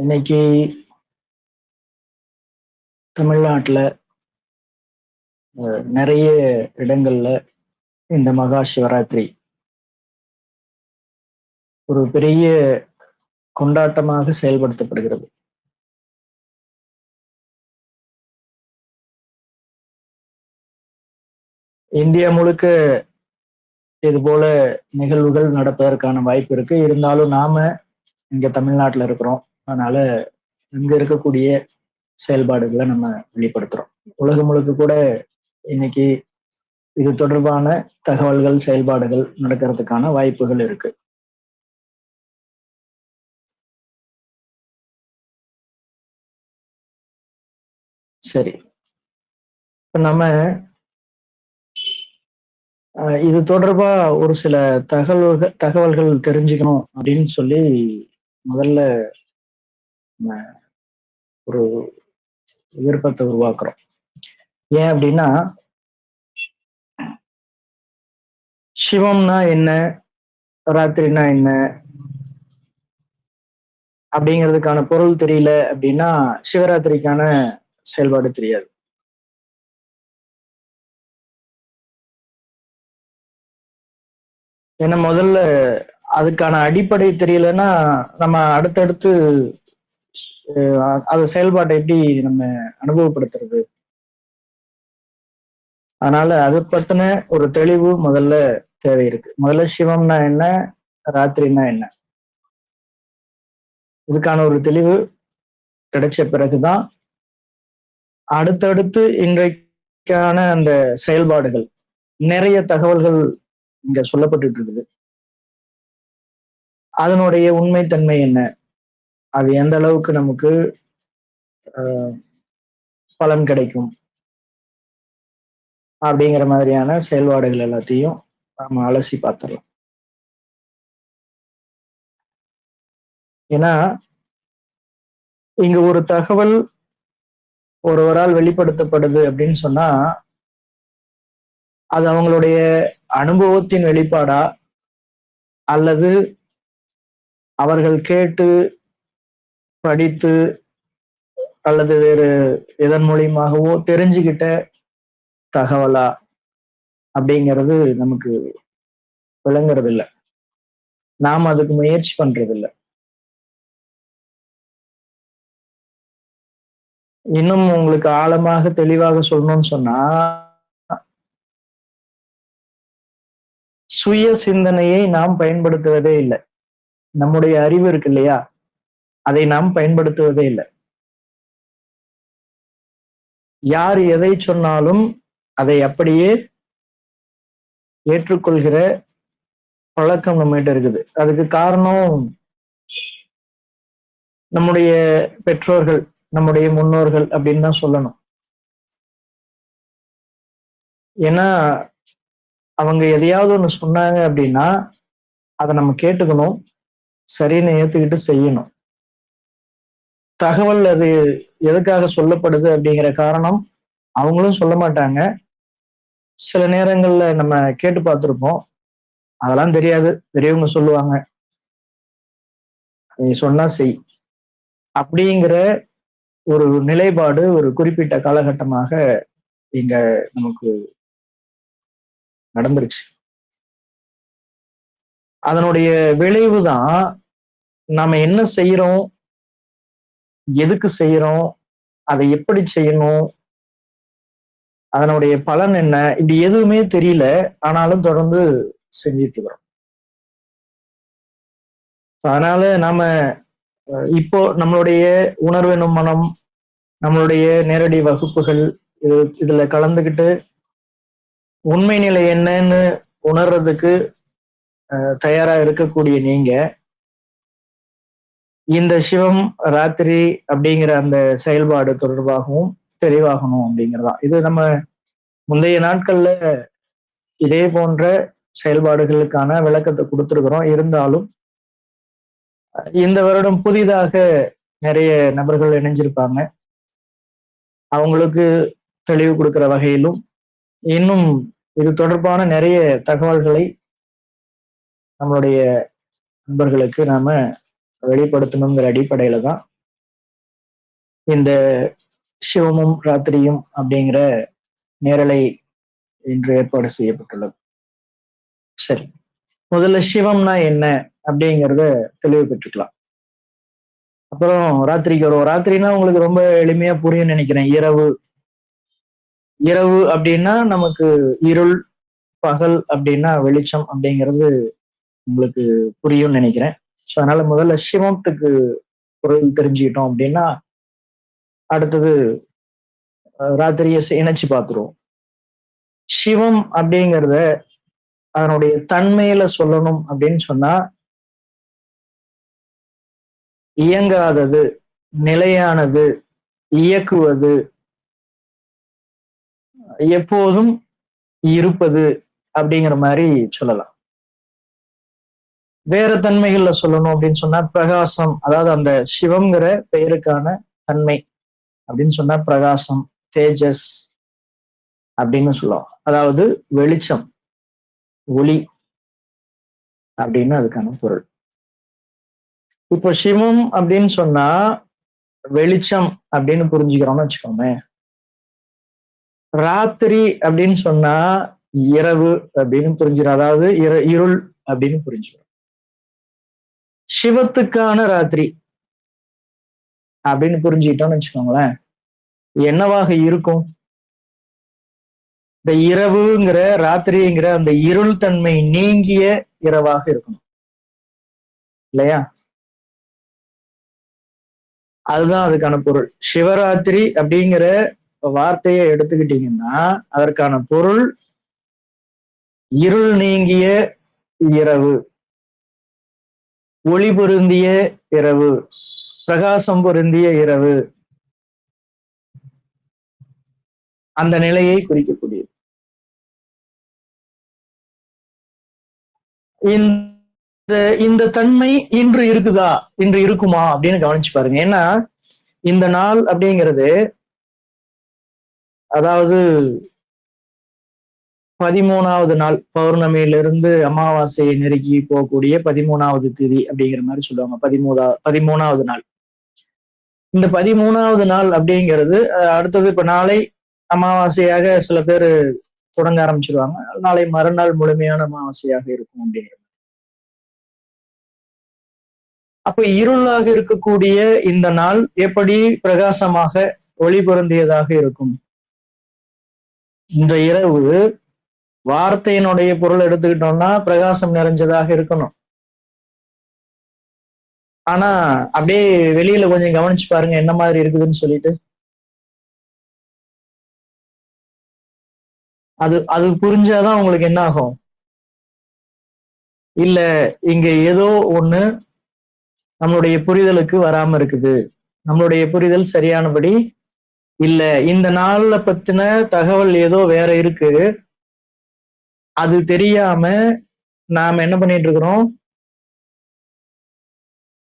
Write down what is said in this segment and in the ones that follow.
இன்னைக்கு தமிழ்நாட்டில் நிறைய இடங்கள்ல இந்த மகா சிவராத்திரி ஒரு பெரிய கொண்டாட்டமாக செயல்படுத்தப்படுகிறது. இந்தியா முழுக்க இது போல நிகழ்வுகள் நடப்பதற்கான வாய்ப்பு இருக்கு. இருந்தாலும் நாம இங்க தமிழ்நாட்டில் இருக்கிறோம். அதனால இங்க இருக்கக்கூடிய செயல்பாடுகளை நம்ம வெளிப்படுத்துறோம். உலகம் முழுக்க கூட இன்னைக்கு இது தொடர்பான தகவல்கள் செயல்பாடுகள் நடக்கிறதுக்கான வாய்ப்புகள் இருக்கு. சரி. இப்ப நம்ம அஹ், இது தொடர்பா ஒரு சில தகவல்கள் தகவல்கள் தெரிஞ்சுக்கணும் அப்படின்னு சொல்லி முதல்ல நம்ம ஒரு விருப்பத்தை உருவாக்குறோம். ஏன் அப்படின்னா சிவம்னா என்ன? ராத்திரினா என்ன? அப்படிங்கிறதுக்கான பொருள் தெரியல அப்படின்னா சிவராத்திரிக்கான செயல்பாடு தெரியாது. ஏன்னா முதல்ல அதுக்கான அடிப்படை தெரியலன்னா நம்ம அடுத்தடுத்து அது செயல்பாட்டை எப்படி நம்ம அனுபவப்படுத்துறது? அதனால அது பத்தின ஒரு தெளிவு முதல்ல தேவை இருக்கு. முதல்ல சிவம்னா என்ன? ராத்திரினா என்ன? இதுக்கான ஒரு தெளிவு கிடைச்ச பிறகுதான் அடுத்தடுத்து இன்றைக்கான அந்த செயல்பாடுகள் நிறைய தகவல்கள் இங்க சொல்லப்பட்டு இருக்குது. அதனுடைய உண்மைத்தன்மை என்ன? அது எந்த அளவுக்கு நமக்கு ஆஹ், பலன் கிடைக்கும்? அப்படிங்கிற மாதிரியான செயல்பாடுகள் எல்லாத்தையும் நாம அலசி பார்த்துடலாம். ஏன்னா இங்க ஒரு தகவல் ஒருவரால் வெளிப்படுத்தப்படுது அப்படின்னு சொன்னா அது அவங்களுடைய அனுபவத்தின் வெளிப்பாடா அல்லது அவர்கள் கேட்டு படித்து அல்லது வேறு இதன் மூலியமாகவோ தெரிஞ்சுக்கிட்ட தகவலா அப்படிங்கிறது நமக்கு விளங்குறது இல்லை நாம் அதுக்கு முயற்சி பண்றது இல்லை இன்னும் உங்களுக்கு ஆழமாக தெளிவாக சொல்லணும்னு சொன்னா சுய சிந்தனையை நாம் பயன்படுத்துவதே இல்லை. நம்முடைய அறிவு இருக்கு இல்லையா? அதை நாம் பயன்படுத்துவதே இல்லை. யார் எதை சொன்னாலும் அதை அப்படியே ஏற்றுக்கொள்கிற பழக்கம் நம்மகிட்ட இருக்குது. அதுக்கு காரணம் நம்முடைய பெற்றோர்கள் நம்முடைய முன்னோர்கள் அப்படின்னு தான் சொல்லணும். ஏன்னா அவங்க எதையாவது ஒண்ணு சொன்னாங்க அப்படின்னா அதை நம்ம கேட்டுக்கணும் சரின்னு ஏற்றுக்கிட்டு செய்யணும். தகவல் அது எதுக்காக சொல்லப்படுது அப்படிங்கிற காரணம் அவங்களும் சொல்ல மாட்டாங்க. சில நேரங்கள்ல நம்ம கேட்டு பார்த்திருப்போம். அதெல்லாம் தெரியாது. பெரியவங்க சொல்லுவாங்க. நீ சொன்னா செய். அப்படிங்கிற ஒரு நிலைப்பாடு ஒரு குறிப்பிட்ட காலகட்டமாக இங்க நமக்கு நடந்துருச்சு. அதனுடைய விளைவு தான் நாம என்ன செய்யறோம் எதுக்கு செய்யறோம் அதை எப்படி செய்யணும்? அதனுடைய பலன் என்ன? இப்படி எதுவுமே தெரியல. ஆனாலும் தொடர்ந்து செஞ்சிட்டு இருக்கிறோம். அதனால நாம இப்போ நம்மளுடைய உணர்வெனும் மனம் நம்மளுடைய நேரடி வகுப்புகள் இது இதுல கலந்துக்கிட்டு உண்மை நிலை என்னன்னு உணர்றதுக்கு அஹ், தயாரா இருக்கக்கூடிய நீங்க இந்த சிவம் ராத்திரி அப்படிங்கிற அந்த செயல்பாடு தொடர்பாகவும் தெளிவாகணும் அப்படிங்கிறதா இது நம்ம முந்தைய நாட்கள்ல இதே போன்ற செயல்பாடுகளுக்கான விளக்கத்தை கொடுத்துருக்குறோம். இருந்தாலும் இந்த வருடம் புதிதாக நிறைய நபர்கள் இணைஞ்சிருப்பாங்க. அவங்களுக்கு தெளிவு கொடுக்கிற வகையிலும் இன்னும் இது தொடர்பான நிறைய தகவல்களை நம்மளுடைய நண்பர்களுக்கு நாம வெளிப்படுத்தணுங்கிற அடிப்படையில தான் இந்த சிவமும் ராத்திரியும் அப்படிங்கிற நேரலை இன்று ஏற்பாடு செய்யப்பட்டுள்ளது. சரி. முதல்ல சிவம்னா என்ன அப்படிங்கிறத தெளிவு பெற்றுக்கலாம். அப்புறம் ராத்திரிக்கு வருவோம். ராத்திரினா உங்களுக்கு ரொம்ப எளிமையா புரியும் நினைக்கிறேன். இரவு. இரவு அப்படின்னா நமக்கு இருள் பகல் அப்படின்னா வெளிச்சம் அப்படிங்கிறது உங்களுக்கு புரியும்னு நினைக்கிறேன். ஸோ அதனால முதல்ல சிவத்துக்கு குரல் தெரிஞ்சுக்கிட்டோம் அப்படின்னா அடுத்தது ராத்திரியை இணைச்சு பார்த்துருவோம். சிவம் அப்படிங்கிறத அதனுடைய தன்மையில சொல்லணும் அப்படின்னு சொன்னா இயங்காதது நிலையானது இயக்குவது எப்போதும் இருப்பது அப்படிங்கிற மாதிரி சொல்லலாம். வேற தன்மைகள்ல சொல்லணும் அப்படின்னு சொன்னா பிரகாசம் அதாவது அந்த சிவம்ங்கிற பெயருக்கான தன்மை அப்படின்னு சொன்னா பிரகாசம் தேஜஸ் அப்படின்னு சொல்லுவோம். அதாவது வெளிச்சம் ஒளி அப்படின்னு அதுக்கான பொருள். இப்போ சிவம் அப்படின்னு சொன்னா வெளிச்சம் அப்படின்னு புரிஞ்சுக்கிறோம்னு வச்சுக்கோமே. ராத்திரி அப்படின்னு சொன்னா இரவு அப்படின்னு புரிஞ்சிடும் அதாவது இருள் அப்படின்னு புரிஞ்சுக்கிறோம். சிவத்துக்கான ராத்திரி அப்படின்னு புரிஞ்சுக்கிட்டோம்னு வச்சுக்கோங்களேன். என்னவாக இருக்கும்? இந்த இரவுங்கிற ராத்திரிங்கிற அந்த இருள் தன்மை நீங்கிய இரவாக இருக்கணும். இல்லையா? அதுதான் அதுக்கான பொருள். சிவராத்திரி அப்படிங்கிற வார்த்தையை எடுத்துக்கிட்டீங்கன்னா அதற்கான பொருள் இருள் நீங்கிய இரவு. ஒளி பொருந்திய இரவு பிரகாசம் பொருந்திய இரவு. அந்த நிலையை குறிக்கக்கூடியது. இந்த இந்த தன்மை இன்று இருக்குதா? இன்று இருக்குமா? அப்படின்னு கவனிச்சு பாருங்க. ஏன்னா இந்த நாள் அப்படிங்கிறது அதாவது பதிமூணாவது நாள் பௌர்ணமியிலிருந்து அமாவாசையை நெருக்கி போகக்கூடிய பதிமூணாவது திதி அப்படிங்கிற மாதிரி சொல்லுவாங்க. பதிமூணா பதிமூணாவது நாள். இந்த பதிமூணாவது நாள் அப்படிங்கிறது அடுத்தது இப்ப நாளை அமாவாசையாக சில பேர் தொடங்க ஆரம்பிச்சிருவாங்க. நாளை மறுநாள் முழுமையான அமாவாசையாக இருக்கும் அப்படிங்கிற அப்ப இருளாக இருக்கக்கூடிய இந்த நாள் எப்படி பிரகாசமாக ஒளி பொருந்தியதாக இருக்கும்? இந்த இரவு வார்த்தையினுடைய பொருள் எடுத்துக்கிட்டோம்னா பிரகாசம் நிறைஞ்சதாக இருக்கணும். ஆனா அப்படியே வெளியில கொஞ்சம் கவனிச்சு பாருங்க என்ன மாதிரி இருக்குதுன்னு சொல்லிட்டு. அது அது புரிஞ்சாதான் உங்களுக்கு என்ன ஆகும்? இல்ல இங்க ஏதோ ஒண்ணு நம்மளுடைய புரிதலுக்கு வராம இருக்குது. நம்மளுடைய புரிதல் சரியானபடி இல்ல. இந்த நாள்ல பத்தின தகவல் ஏதோ வேற இருக்கு. அது தெரியாம நாம என்ன பண்ணிட்டு இருக்கிறோம்?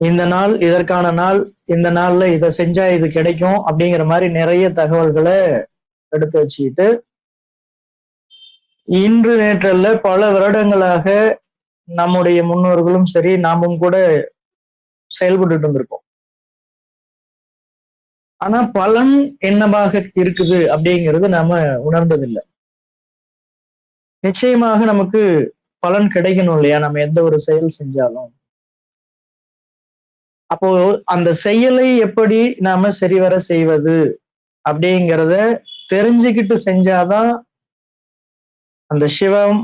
இந்த நாள் இதற்கான நாள் இந்த நாள்ல இதை செஞ்சா இது கிடைக்கும் அப்படிங்கிற மாதிரி நிறைய தகவல்களை எடுத்து வச்சுக்கிட்டு இன்று நேற்றல்ல பல வருடங்களாக நம்முடைய முன்னோர்களும் சரி நாமும் கூட செயல்பட்டு இருந்திருக்கோம். ஆனா பலன் என்னவாக இருக்குது அப்படிங்கிறது நாம உணர்ந்ததில்லை. நிச்சயமாக நமக்கு பலன் கிடைக்கணும் இல்லையா? நம்ம எந்த ஒரு செயல் செஞ்சாலும். அப்போ அந்த செயலை எப்படி நாம சரிவர செய்வது அப்படிங்கிறத தெரிஞ்சுக்கிட்டு செஞ்சாதான் அந்த சிவம்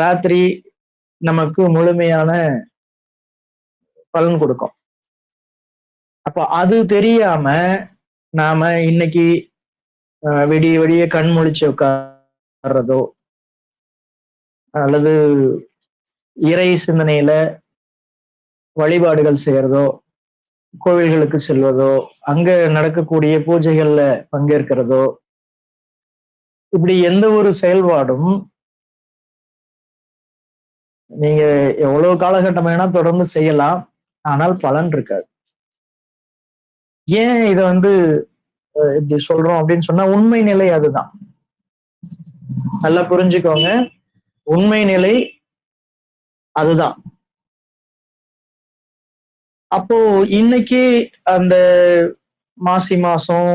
ராத்திரி நமக்கு முழுமையான பலன் கொடுக்கும். அப்போ அது தெரியாம நாம இன்னைக்கு விடிய விடிய கண் முழிச்சு உட்கார்றதோ அல்லது இறை சிந்தனையில வழிபாடுகள் செய்யறதோ கோவில்களுக்கு செல்வதோ அங்க நடக்கக்கூடிய பூஜைகள்ல பங்கேற்கிறதோ இப்படி எந்த ஒரு செயல்பாடும் நீங்க எவ்வளவு காலகட்டம் வேணா தொடர்ந்து செய்யலாம். ஆனால் பலன் இருக்காது. ஏன் இத வந்து இப்படி சொல்றோம் அப்படின்னு சொன்னா உண்மை நிலை அதுதான். நல்லா புரிஞ்சுக்கோங்க. உண்மை நிலை அதுதான். அப்போ இன்னைக்கு அந்த மாசி மாசம்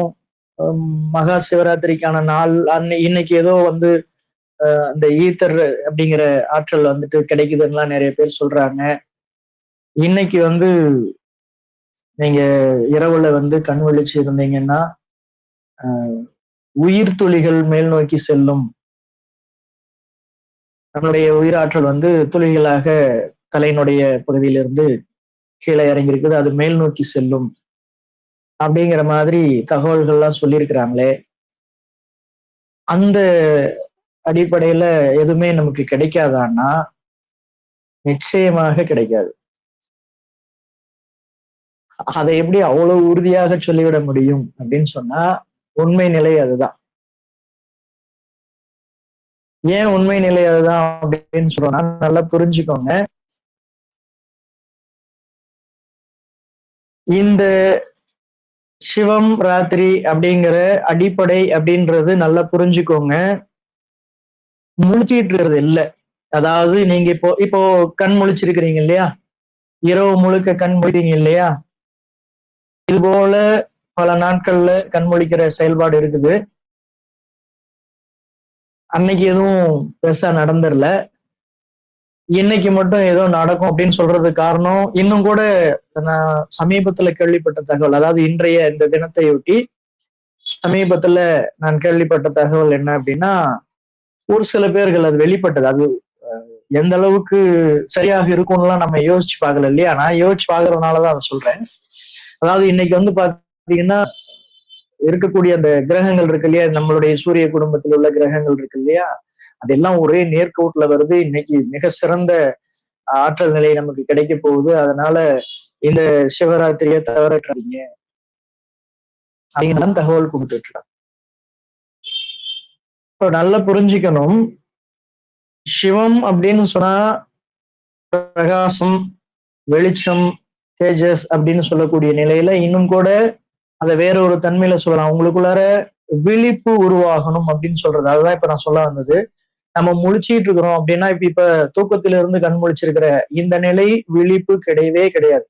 மகா சிவராத்திரிக்கான நாள் அன்னை இன்னைக்கு ஏதோ வந்து அந்த ஈத்தர் அப்படிங்கிற ஆற்றல் வந்துட்டு கிடைக்குதுன்னெலாம் நிறைய பேர் சொல்றாங்க. இன்னைக்கு வந்து நீங்க இரவுல வந்து கண் விழிச்சு இருந்தீங்கன்னா உயிர் துளிகள் மேல் நோக்கி செல்லும் தன்னுடைய உயிராற்றல் வந்து துளிகளாக தலையினுடைய பகுதியிலிருந்து கீழே இறங்கி இருக்குது அது மேல் நோக்கி செல்லும். அப்படிங்கிற மாதிரி தகவல்கள்லாம் சொல்லியிருக்கிறாங்களே. அந்த அடிப்படையில எதுவுமே நமக்கு கிடைக்காதான்னா நிச்சயமாக கிடைக்காது. அதை எப்படி அவ்வளவு உறுதியாக சொல்லிவிட முடியும் அப்படின்னு சொன்னா உண்மை நிலை அதுதான். ஏன் உண்மை நிலை அதுதான் அப்படின்னு சொல்றோம்னா நல்லா புரிஞ்சுக்கோங்க. இந்த சிவம் ராத்திரி அப்படிங்கிற அடிப்படை அப்படின்றது நல்லா புரிஞ்சுக்கோங்க. முழிச்சிட்டு இருக்கிறது இல்லை. அதாவது நீங்க இப்போ இப்போ கண் முழிச்சிருக்கிறீங்க இல்லையா? இரவு முழுக்க கண் முழித்தீங்க இல்லையா? இது போல பல நாட்கள்ல கண் முழிக்கிற செயல்பாடு இருக்குது. அன்னைக்கு எதுவும் பெருசா நடந்துடல இன்னைக்கு மட்டும் ஏதோ நடக்கும் அப்படின்னு சொல்றது காரணம். இன்னும் கூட நான் சமீபத்துல கேள்விப்பட்ட தகவல் அதாவது இன்றைய இந்த தினத்தையொட்டி சமீபத்துல நான் கேள்விப்பட்ட தகவல் என்ன அப்படின்னா ஒரு சில பேர்கள் அது வெளிப்பட்டது. அது எந்த அளவுக்கு சரியாக இருக்கும்லாம் நம்ம யோசிச்சு பார்க்கல இல்லையா? நான் யோசிச்சு பாக்குறதுனாலதான் அதை சொல்றேன். அதாவது இன்னைக்கு வந்து பாத்தீங்கன்னா இருக்கக்கூடிய அந்த கிரகங்கள் இருக்கு இல்லையா? நம்மளுடைய சூரிய குடும்பத்தில் உள்ள கிரகங்கள் இருக்கு இல்லையா? அதெல்லாம் ஒரே நேர்கோட்ல வருது. இன்னைக்கு மிக சிறந்த ஆற்றல் நிலை நமக்கு கிடைக்க போகுது. அதனால இந்த சிவராத்திரியை தவறட்டுறீங்க அப்படின்னு தகவல் கொடுத்துட்டு இப்போ நல்லா புரிஞ்சுக்கணும். சிவம் அப்படின்னு சொன்னா பிரகாசம் வெளிச்சம் தேஜஸ் அப்படின்னு சொல்லக்கூடிய நிலையில இன்னும் கூட அதை வேற ஒரு தன்மையில சொல்லலாம். உங்களுக்குள்ளார விழிப்பு உருவாகணும் அப்படின்னு சொல்றது. அதுதான் இப்ப நான் சொல்ல வந்தது. நம்ம முழிச்சிட்டு இருக்கிறோம் அப்படின்னா இப்ப இப்ப தூக்கத்தில இருந்து கண் முழிச்சிருக்கிற இந்த நிலை விழிப்பு கிடையவே கிடையாது.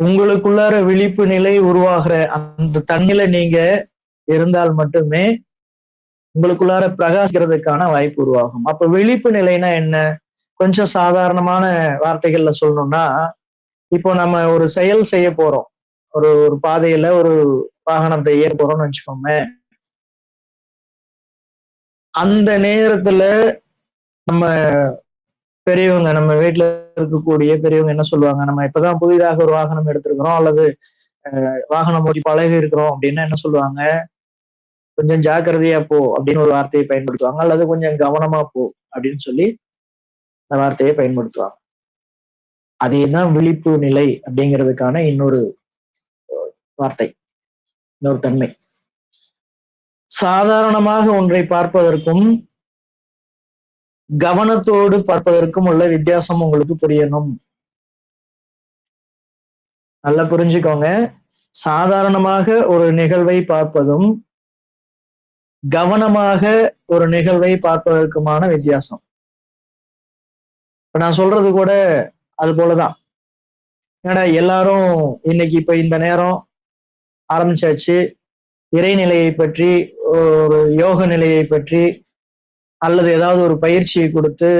உங்களுக்குள்ளார விழிப்பு நிலை உருவாகிற அந்த தண்ணில நீங்க இருந்தால் மட்டுமே உங்களுக்குள்ளார பிரகாசிக்கிறதுக்கான வாய்ப்பு உருவாகும். அப்ப விழிப்பு நிலைனா என்ன? கொஞ்சம் சாதாரணமான வார்த்தைகள்ல சொல்லணும்னா இப்போ நம்ம ஒரு செயல் செய்ய போறோம். ஒரு ஒரு பாதையில ஒரு வாகனத்தை ஏற போறோம்னு வச்சுக்கோங்க அந்த நேரத்துல நம்ம பெரியவங்க நம்ம வீட்டுல இருக்கக்கூடிய பெரியவங்க என்ன சொல்லுவாங்க? நம்ம இப்பதான் புதிதாக ஒரு வாகனம் எடுத்திருக்கிறோம் அல்லது வாகனம் ஓட்டி பழகி இருக்கிறோம் அப்படின்னா என்ன சொல்லுவாங்க? கொஞ்சம் ஜாக்கிரதையா போ அப்படின்னு ஒரு வார்த்தையை பயன்படுத்துவாங்க அல்லது கொஞ்சம் கவனமா போ அப்படின்னு சொல்லி அந்த வார்த்தையை பயன்படுத்துவாங்க. அதேதான் விழிப்பு நிலை அப்படிங்கிறதுக்கான இன்னொரு வார்த்தை. இன்னொரு தன்மை. சாதாரணமாக ஒன்றை பார்ப்பதற்கும் கவனத்தோடு பார்ப்பதற்கும் உள்ள வித்தியாசம் உங்களுக்கு புரியணும். நல்லா புரிஞ்சுக்கோங்க. சாதாரணமாக ஒரு நிகழ்வை பார்ப்பதும் கவனமாக ஒரு நிகழ்வை பார்ப்பதற்குமான வித்தியாசம். இப்ப நான் சொல்றது கூட அது போலதான். ஏன்னா எல்லாரும் இன்னைக்கு இப்ப இந்த நேரம் ஆரம்பிச்சாச்சு. இறைநிலையை பற்றி ஒரு யோக நிலையை பற்றி அல்லது ஏதாவது ஒரு பயிற்சியை கொடுத்து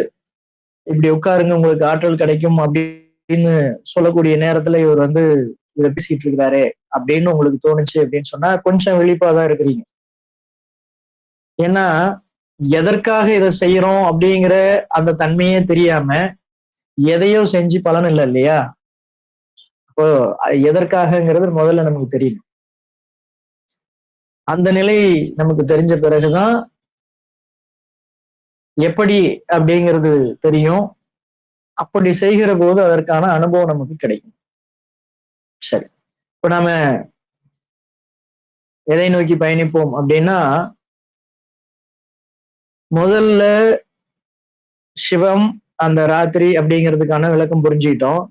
இப்படி உட்காருங்க உங்களுக்கு ஆற்றல் கிடைக்கும் அப்படின்னு சொல்லக்கூடிய நேரத்துல இவர் வந்து இதை பேசிட்டு இருக்கிறாரு அப்படின்னு உங்களுக்கு தோணுச்சு அப்படின்னு சொன்னா கொஞ்சம் விழிப்பாதான் இருக்கிறீங்க. ஏன்னா எதற்காக இதை செய்யறோம் அப்படிங்கிற அந்த தன்மையே தெரியாம எதையோ செஞ்சு பலன் இல்லை இல்லையா? இப்போ எதற்காகங்கிறது முதல்ல நமக்கு தெரியும் அந்த நிலை நமக்கு தெரிஞ்ச பிறகுதான் எப்படி அப்படிங்கிறது தெரியும். அப்படி செய்கிற போது அதற்கான அனுபவம் நமக்கு கிடைக்கும். சரி. இப்ப நாம எதை நோக்கி பயணிப்போம் அப்படின்னா முதல்ல சிவம் அந்த ராத்திரி அப்படிங்கிறதுக்கான விளக்கம் புரிஞ்சுக்கிட்டோம்.